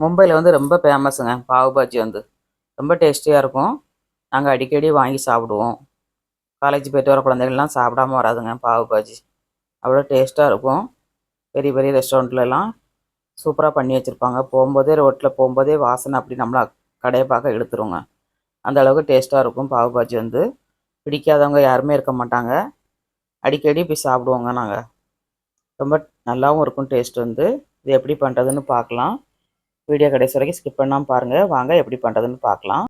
மும்பையில் வந்து ரொம்ப ஃபேமஸுங்க பாவு பாஜி வந்து. ரொம்ப டேஸ்டியாக இருக்கும். நாங்கள் அடிக்கடி வாங்கி சாப்பிடுவோம். காலேஜ் போயிட்டு வர குழந்தைகள்லாம் சாப்பிடாம வராதுங்க பாவு பாஜி. அவ்வளோ டேஸ்ட்டாக இருக்கும். பெரிய பெரிய ரெஸ்டாரண்ட்லலாம் சூப்பராக பண்ணி வச்சுருப்பாங்க. போகும்போதே ரோட்டில் போகும்போதே வாசனை அப்படி நம்மளா கடையை பார்க்க எடுத்துருவோங்க அந்த அளவுக்கு டேஸ்ட்டாக இருக்கும் பாவு பாஜி வந்து. பிடிக்காதவங்க யாருமே இருக்க மாட்டாங்க. அடிக்கடி போய் சாப்பிடுவோங்க நாங்கள் ரொம்ப நல்லாவும் இருக்கும் டேஸ்ட் வந்து. இது எப்படி பண்ணுறதுன்னு பார்க்கலாம். வீடியோ கடைசி வரைக்கும் ஸ்கிப் பண்ணாமல் பாருங்கள் வாங்க எப்படி பண்ணுறதுன்னு பார்க்கலாம்.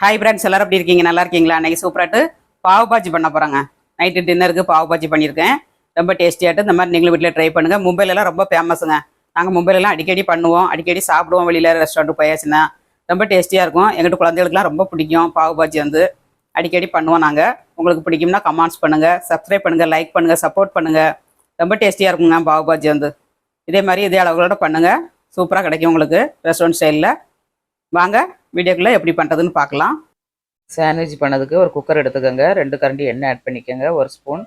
ஹாய் ஃப்ரெண்ட்ஸ் எல்லாரும் எப்படி இருக்கீங்க? நல்லா இருக்கீங்களா? அன்றைக்கி சூப்பராட்டு பாவு பாஜி பண்ண போகிறாங்க நைட்டு டின்னருக்கு பாவு பாஜி பண்ணியிருக்கேன். ரொம்ப டேஸ்டியாகிட்டு இந்த மாதிரி நீங்களும் வீட்டில் ட்ரை பண்ணுங்கள் மும்பைலலாம் ரொம்ப ஃபேமஸுங்க நாங்கள் மும்பைலலாம் அடிக்கடி பண்ணுவோம். அடிக்கடி சாப்பிடுவோம் வெளியில் ரெஸ்டாரண்ட்டுக்கு போயாச்சுன்னா. ரொம்ப டேஸ்டியாக இருக்கும். எங்கிட்ட குழந்தைகளுக்குலாம் ரொம்ப பிடிக்கும் பாவு பாஜி வந்து. அடிக்கடி பண்ணுவோம் நாங்கள் உங்களுக்கு பிடிக்கும்னா கமெண்ட்ஸ் பண்ணுங்கள் சப்ஸ்கிரைப் பண்ணுங்கள் லைக் பண்ணுங்கள் சப்போர்ட் பண்ணுங்கள் ரொம்ப டேஸ்டியாக இருக்குங்க பாவு பாஜி வந்து. இதே மாதிரி இதே அளவுகளோட பண்ணுங்கள் சூப்பராக கிடைக்கும் உங்களுக்கு ரெஸ்டாரண்ட் ஸ்டைலில் வாங்க வீடியோக்குள்ளே எப்படி பண்ணுறதுன்னு பார்க்கலாம். சாண்ட்விச் பண்ணதுக்கு ஒரு குக்கர் எடுத்துக்கோங்க. ரெண்டு கரண்டி எண்ணெய் ஆட் பண்ணிக்கோங்க. ஒரு ஸ்பூன்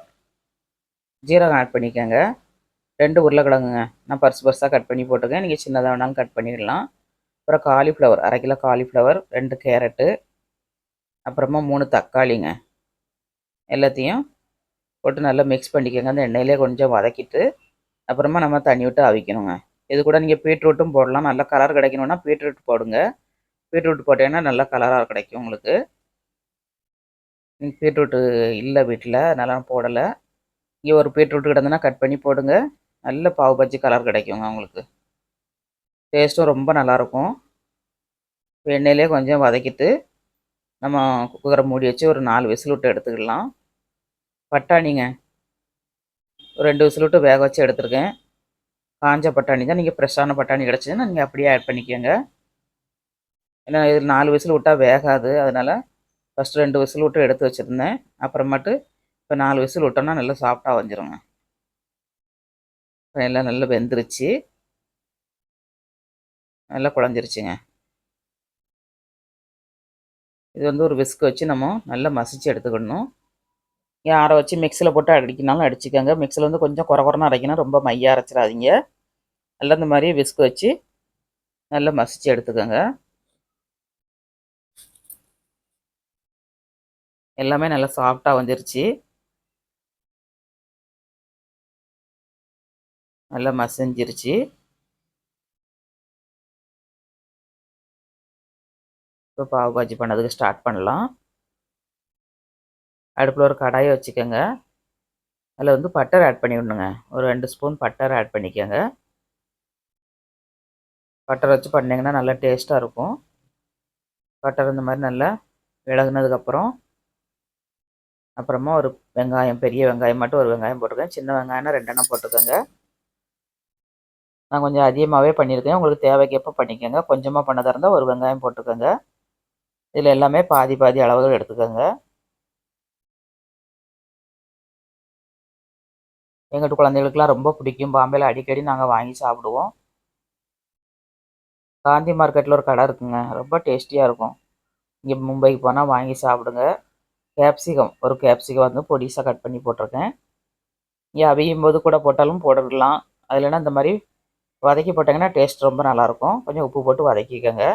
ஜீரகம் ஆட் பண்ணிக்கோங்க. ரெண்டு உருளைக்கிழங்குங்க. நான் பர்ஸ் பர்ஸாக கட் பண்ணி போட்டுக்கேன் நீங்கள் சின்னதாக வேணாலும் கட் பண்ணிடலாம். அப்புறம் காலிஃப்ளவர் அரை கிலோ காலிஃப்ளவர் ரெண்டு கேரட்டு அப்புறமா மூணு தக்காளிங்க. எல்லாத்தையும் போட்டு நல்லா மிக்ஸ் பண்ணிக்கோங்க. அந்த எண்ணெயிலே கொஞ்சம் வதக்கிட்டு அப்புறமா நம்ம தண்ணி விட்டு அவிக்கணுங்க. இது கூட நீங்கள் பீட்ரூட்டும் போடலாம். நல்ல கலர் கிடைக்கணுன்னா பீட்ரூட் போடுங்க. பீட்ரூட் போட்டீங்கன்னா நல்ல கலராக கிடைக்கும் உங்களுக்கு. பீட்ரூட்டு இல்லை வீட்டில் நல்லா போடலை. இங்கே ஒரு பீட்ரூட் கிடந்துன்னா கட் பண்ணி போடுங்க. நல்ல பாவு பஜ்ஜி கலர் கிடைக்குங்க உங்களுக்கு. டேஸ்ட்டும் ரொம்ப நல்லாயிருக்கும் எண்ணெயிலே கொஞ்சம் வதக்கிட்டு நம்ம குக்கரை மூடி வச்சு ஒரு நாலு விசில் விட்டு எடுத்துக்கலாம் பட்டாணிங்க. ஒரு ரெண்டு விசில் விட்டு வேக வச்சு எடுத்துருக்கேன். காஞ்ச பட்டாணி தான். நீங்கள் ஃப்ரெஷ்ஷான பட்டாணி கிடச்சிதுன்னா நீங்கள் அப்படியே ஆட் பண்ணிக்கோங்க. ஏன்னா இது நாலு விசில் விட்டால் வேகாது. அதனால் ஃபஸ்ட்டு ரெண்டு விசில் விட்டு எடுத்து வச்சுருந்தேன். அப்புறமேட்டு இப்போ நாலு விசில் விட்டோம்னா நல்லா சாஃப்டாக வந்துடுங்க எல்லாம் நல்லா வெந்துருச்சு. நல்லா குழஞ்சிருச்சுங்க. இது வந்து ஒரு விஸ்க் வச்சு நம்ம நல்லா மசிச்சு எடுத்துக்கணும். இங்கே ஆற வச்சு மிக்சியில் போட்டு அடிக்கினாலும் அடிச்சுக்கோங்க. மிக்சியில் வந்து கொஞ்சம் குறை குறைனா அரைக்கணும். ரொம்ப மையாக அரைச்சிடாதீங்க. நல்லா இந்த மாதிரி விஸ்க் வச்சு நல்லா மசிச்சு எடுத்துக்கோங்க. எல்லாமே நல்லா சாஃப்டாக வந்துருச்சு. நல்லா மசிஞ்சிருச்சு. இப்போ பாவு பாஜி பண்ணதுக்கு ஸ்டார்ட் பண்ணலாம். அடுப்பில் ஒரு கடாயை வச்சுக்கோங்க. அதில் வந்து பட்டர் ஆட் பண்ணி விடணுங்க ஒரு ரெண்டு ஸ்பூன் பட்டர் ஆட் பண்ணிக்கோங்க. பட்டர் வச்சு பண்ணிங்கன்னா நல்லா டேஸ்ட்டாக இருக்கும். பட்டர் இந்த மாதிரி நல்லா விலகுனதுக்கப்புறம் அப்புறமா ஒரு வெங்காயம் பெரிய வெங்காயம் மட்டும் ஒரு வெங்காயம் போட்டிருக்கேன் சின்ன வெங்காயம்னா ரெண்டெண்ணம் போட்டுக்கோங்க. நான் கொஞ்சம் அதிகமாகவே பண்ணியிருக்கேன். உங்களுக்கு தேவைக்கேற்ப பண்ணிக்கோங்க. கொஞ்சமாக பண்ணதாக இருந்தால் ஒரு வெங்காயம் போட்டுக்கோங்க. இதில் எல்லாமே பாதி பாதி அளவுகள் எடுத்துக்கோங்க. எங்கள் குழந்தைகளுக்குலாம் ரொம்ப பிடிக்கும். பாம்பேயில் அடிக்கடி நாங்கள் வாங்கி சாப்பிடுவோம். காந்தி மார்க்கெட்டில் ஒரு கடை இருக்குங்க. ரொம்ப டேஸ்டியாக இருக்கும். இங்கே மும்பைக்கு போனால் வாங்கி சாப்பிடுங்க. கேப்சிகம் ஒரு கேப்சிகம் வந்து பொடிசாக கட் பண்ணி போட்டிருக்கேன். இங்கே அவியும் போது கூட போட்டாலும் போட்டுடலாம் அது இல்லைன்னா இந்த மாதிரி வதக்கி போட்டிங்கன்னா டேஸ்ட் ரொம்ப நல்லாயிருக்கும் கொஞ்சம் உப்பு போட்டு வதக்கிக்கோங்க.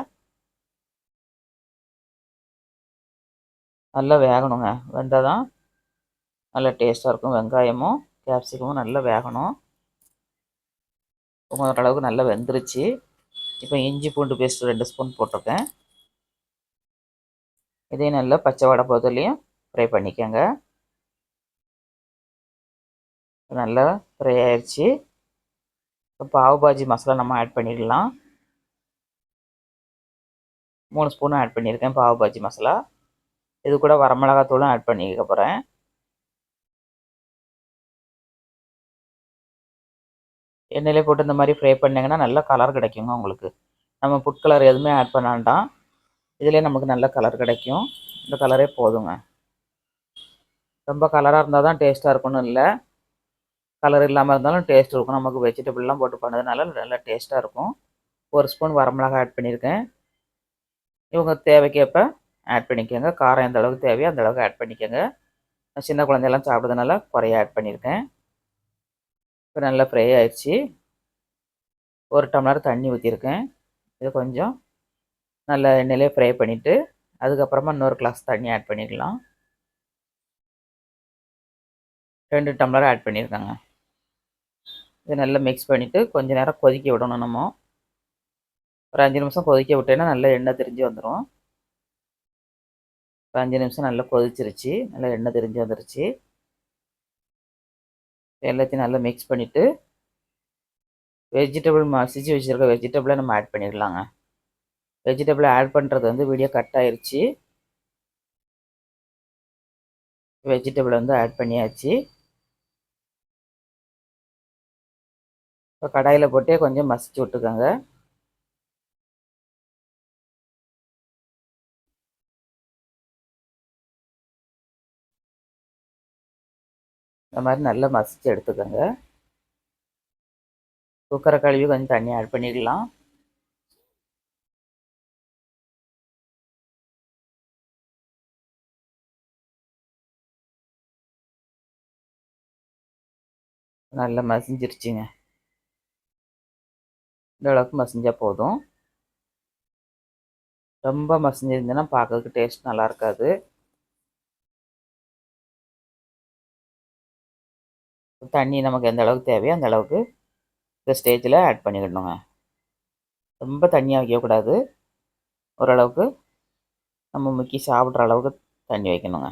நல்லா வேகணுங்க. வெந்தால் தான் நல்லா டேஸ்ட்டாக இருக்கும். வெங்காயமும் கேப்சிகமும் நல்லா வேகணும். ஓரளவுக்கு நல்லா வெந்துருச்சு. இப்போ இஞ்சி பூண்டு பேஸ்ட் ரெண்டு ஸ்பூன் போட்டிருக்கேன். இதையும் நல்லா பச்சை வடை போதுலையும் ஃப்ரை பண்ணிக்கோங்க. நல்லா ஃப்ரை ஆயிடுச்சு இப்போ பாவு பாஜி மசாலா நம்ம ஆட் பண்ணிடலாம். மூணு ஸ்பூனும் ஆட் பண்ணியிருக்கேன் பாவு பாஜி மசாலா. இது கூட வரமிளகாத்தூளும் ஆட் பண்ணிக்க போகிறேன் எண்ணெயிலே போட்டு இந்த மாதிரி ஃப்ரை பண்ணிங்கன்னா நல்ல கலர் கிடைக்குங்க உங்களுக்கு. நம்ம புட் கலர் எதுவுமே ஆட் பண்ண வேண்டாம். இதிலே நமக்கு நல்ல கலர் கிடைக்கும். இந்த கலரே போதுங்க. ரொம்ப கலராக இருந்தால் தான் டேஸ்ட்டாக இருக்கணும் இல்லை. கலர் இல்லாமல் இருந்தாலும் டேஸ்ட் இருக்கும். நமக்கு வெஜிடபிள்லாம் போட்டு பண்ணதுனால நல்லா டேஸ்ட்டாக இருக்கும். ஒரு ஸ்பூன் வரமிளகா ஆட் பண்ணியிருக்கேன் இவங்க தேவைக்கேற்ப ஆட் பண்ணிக்கோங்க. காரம் எந்த அளவுக்கு தேவையோ அந்த அளவுக்கு ஆட் பண்ணிக்கோங்க. சின்ன குழந்தையெல்லாம் சாப்பிட்றதுனால குறைய ஆட் பண்ணியிருக்கேன் இப்போ நல்லா ஃப்ரை ஆயிடுச்சு ஒரு டம்ளர் தண்ணி ஊற்றிருக்கேன் இது கொஞ்சம் நல்ல எண்ணெயிலே ஃப்ரை பண்ணிவிட்டு அதுக்கப்புறமா இன்னொரு கிளாஸ் தண்ணி ஆட் பண்ணிக்கலாம். ரெண்டு டம்ளர் ஆட் பண்ணியிருக்கேங்க இதை நல்லா மிக்ஸ் பண்ணிவிட்டு கொஞ்ச நேரம் கொதிக்க விடணும் நம்ம. ஒரு அஞ்சு நிமிஷம் கொதிக்க விட்டேன்னா நல்லா எண்ணெய் தெரிஞ்சு வந்துடும் ஒரு அஞ்சு நிமிஷம் நல்லா கொதிச்சிருச்சு. நல்லா எண்ணெய் தெரிஞ்சு வந்துருச்சு. எல்லாத்தையும் நல்லா மிக்ஸ் பண்ணிவிட்டு வெஜிடபிள் மசிச்சு வச்சுருக்க வெஜிடபிளை நம்ம ஆட் பண்ணிடலாங்க. வெஜிடபிளை ஆட் பண்ணுறது வந்து வீடியோ கட் ஆயிடுச்சு வெஜிடபிள் வந்து ஆட் பண்ணியாச்சு. இப்போ கடாயில் போட்டே கொஞ்சம் மசிச்சு விட்டுக்கோங்க. இந்த மாதிரி நல்லா மசிச்சு எடுத்துக்கோங்க. குக்கரை கழுவி கொஞ்சம் தண்ணி ஆட் பண்ணிக்கலாம் நல்லா மசிஞ்சிருச்சுங்க. இந்த அளவுக்கு மசிஞ்சால் போதும். ரொம்ப மசிஞ்சிருந்ததுன்னா பார்க்கறதுக்கு டேஸ்ட் நல்லா இருக்காது. தண்ணி நமக்கு எந்த அளவுக்கு தேவையோ அந்த அளவுக்கு இந்த ஸ்டேஜில் ஆட் பண்ணிக்கிடணுங்க ரொம்ப தண்ணியாக வைக்கக்கூடாது ஓரளவுக்கு நம்ம முக்கி சாப்பிட்ற அளவுக்கு தண்ணி வைக்கணுங்க.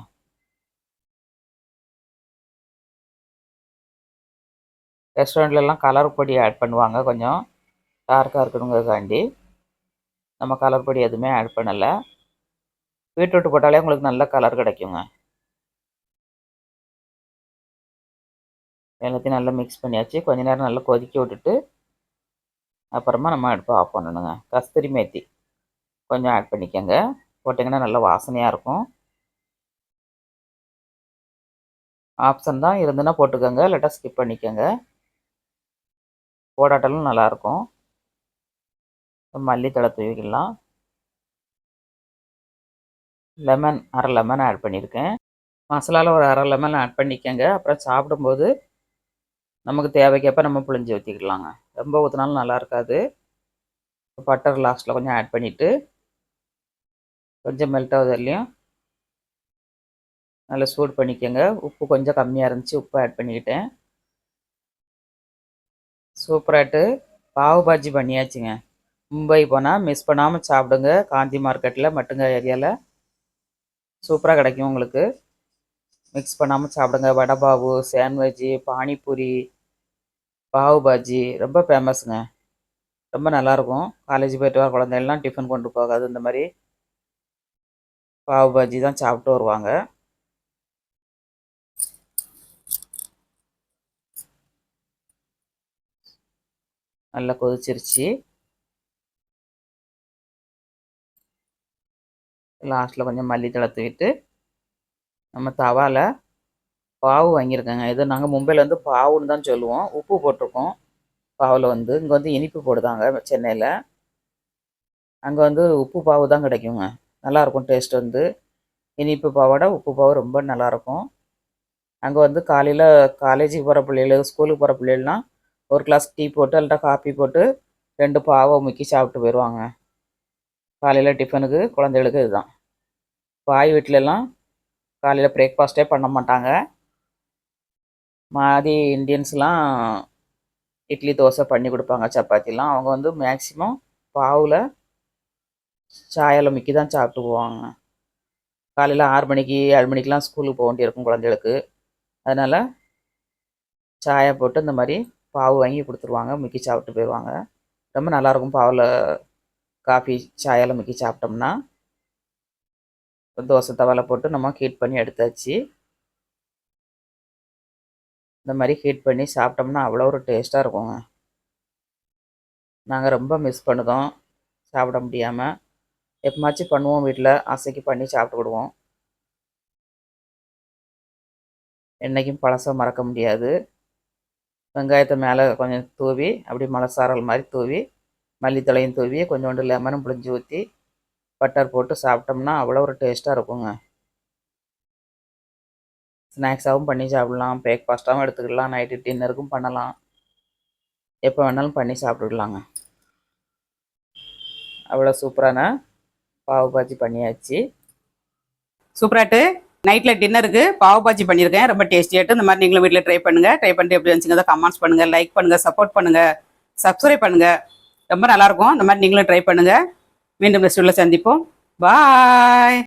ரெஸ்டாரண்ட்லலாம் கலர் பொடி ஆட் பண்ணுவாங்க. கொஞ்சம் டார்க்காக இருக்கணுங்கிறதுக்காண்டி. நம்ம கலர் பொடி எதுவுமே ஆட் பண்ணலை. பீட்ரூட் போட்டாலே உங்களுக்கு நல்ல கலர் கிடைக்குங்க. எல்லாத்தையும் நல்லா மிக்ஸ் பண்ணியாச்சு. கொஞ்ச நேரம் நல்லா கொதிக்க விட்டுட்டு அப்புறமா நம்ம அடுப்பை ஆஃப் பண்ணணுங்க. கஸ்தூரி மேத்தி கொஞ்சம் ஆட் பண்ணிக்கோங்க. போட்டிங்கன்னா நல்லா வாசனையாக இருக்கும். ஆப்ஷன் தான் இருந்துன்னா போட்டுக்கோங்க. இல்லாட்டா ஸ்கிப் பண்ணிக்கோங்க. போடாட்டலும் நல்லாயிருக்கும் மல்லித்தலை தூவிக்கலாம். லெமன் அரை லெமன் ஆட் பண்ணியிருக்கேன் மசாலாவில் ஒரு அரை லெமன் ஆட் பண்ணிக்கோங்க. அப்புறம் சாப்பிடும்போது நமக்கு தேவைக்கப்ப நம்ம புளிஞ்சு ஊற்றிக்கலாங்க ரொம்ப ஊற்றினாலும் நல்லா இருக்காது. பட்டர் லாஸ்ட்டில் கொஞ்சம் ஆட் பண்ணிவிட்டு கொஞ்சம் மெல்ட் ஆகுதுலையும் நல்லா சூட் பண்ணிக்கோங்க. உப்பு கொஞ்சம் கம்மியாக இருந்துச்சு உப்பு ஆட் பண்ணிக்கிட்டேன். சூப்பராகிட்டு பாவு பாஜி பண்ணியாச்சுங்க. மும்பை போனால் மிஸ் பண்ணாமல் சாப்பிடுங்க. காந்தி மார்க்கெட்டில் மட்டுங்க ஏரியாவில் சூப்பராக கிடைக்கும் உங்களுக்கு. மிக்ஸ் பண்ணாமல் சாப்பிடுங்க. வடை பாவு சாண்ட்விட்ஜு பானிபூரி பாவு பாஜி ரொம்ப ஃபேமஸுங்க ரொம்ப நல்லாயிருக்கும். காலேஜ் போயிட்டு வர குழந்தைகள்லாம் டிஃபன் கொண்டு போகாது இந்த மாதிரி. பாவு பாஜி தான் சாப்பிட்டு வருவாங்க. நல்லா கொதிச்சிருச்சு. லாஸ்ட்டில் கொஞ்சம் மல்லித்தழை தூவிட்டு நம்ம தவாவில் பாவு வாங்கியிருக்கேங்க. இது நாங்கள் மும்பையில் வந்து பாவுன்னு தான் சொல்லுவோம். உப்பு போட்டிருக்கோம். பாவில் வந்து இங்கே வந்து இனிப்பு போடுதாங்க சென்னையில். அங்கே வந்து உப்பு பாவு தான் கிடைக்குங்க. நல்லாயிருக்கும் டேஸ்ட் வந்து. இனிப்பு பாவோட உப்பு பாவு ரொம்ப நல்லாயிருக்கும். அங்கே வந்து காலையில் காலேஜுக்கு போகிற பிள்ளைகள் ஸ்கூலுக்கு போகிற பிள்ளைகள்லாம் ஒரு கிளாஸ் டீ போட்டு அல்லட்டா காப்பி போட்டு ரெண்டு பாவை முக்கி சாப்பிட்டு போயிடுவாங்க காலையில் டிஃபனுக்கு குழந்தைகளுக்கு இதுதான். பாய் வீட்டிலலாம் காலையில் பிரேக்ஃபாஸ்ட்டே பண்ண மாட்டாங்க. மாதி இந்தியன்ஸ்லாம் இட்லி தோசை பண்ணி கொடுப்பாங்க சப்பாத்திலாம். அவங்க வந்து மேக்ஸிமம் பாவில் சாயால் முக்கி தான் சாப்பிட்டு போவாங்க காலையில் ஆறு மணிக்கு ஏழு மணிக்கெலாம் ஸ்கூலுக்கு போக வேண்டியிருக்கும் குழந்தைகளுக்கு. அதனால் சாயை போட்டு இந்த மாதிரி பாவு வாங்கி கொடுத்துருவாங்க முக்கி சாப்பிட்டு போயிடுவாங்க. ரொம்ப நல்லாயிருக்கும் பாவில் காஃபி சாயால் முக்கி சாப்பிட்டோம்னா. தோசை தவாவில் போட்டு நம்ம ஹீட் பண்ணி எடுத்தாச்சு. இந்த மாதிரி ஹீட் பண்ணி சாப்பிட்டோம்னா அவ்வளோ ஒரு டேஸ்ட்டாக இருக்குங்க. நாங்கள் ரொம்ப மிஸ் பண்ணுதோம் சாப்பிட முடியாமல் எப்பமாச்சும் பண்ணுவோம் வீட்டில் ஆசைக்கு பண்ணி சாப்பிட்டுக்கிடுவோம். என்றைக்கும் பழசை மறக்க முடியாது. வெங்காயத்தை மேலே கொஞ்சம் தூவி அப்படி மலசாரல் மாதிரி தூவி மல்லித்தலையும் தூவி கொஞ்சோண்டு லெமனும் புளிஞ்சு ஊற்றி பட்டர் போட்டு சாப்பிட்டோம்னா அவ்வளோ ஒரு டேஸ்ட்டாக இருக்குங்க. ஸ்நாக்ஸாகவும் பண்ணி சாப்பிடலாம். பிரேக்ஃபாஸ்ட்டாகவும் எடுத்துக்கலாம். நைட்டு டின்னருக்கும் பண்ணலாம். எப்போ வேணாலும் பண்ணி சாப்பிட்டுக்கலாங்க. அவ்வளோ சூப்பரான பாவு பாஜி பண்ணியாச்சு. சூப்பராட்டு. நைட்டில் டின்னருக்கு பாவு பாஜி பண்ணியிருக்கேன். ரொம்ப டேஸ்டியாட்டு இந்த மாதிரி நீங்களும் வீட்டில் ட்ரை பண்ணுங்க. ட்ரை பண்ணிட்டு எப்படி வந்துச்சுங்க கமெண்ட்ஸ் பண்ணுங்க. லைக் பண்ணுங்க. சப்போர்ட் பண்ணுங்க. சப்ஸ்கிரைப் பண்ணுங்கள் ரொம்ப நல்லாயிருக்கும் இந்த மாதிரி நீங்களும் ட்ரை பண்ணுங்கள் மீண்டும் ரெஸ்டூரில் சந்திப்போம். பாய்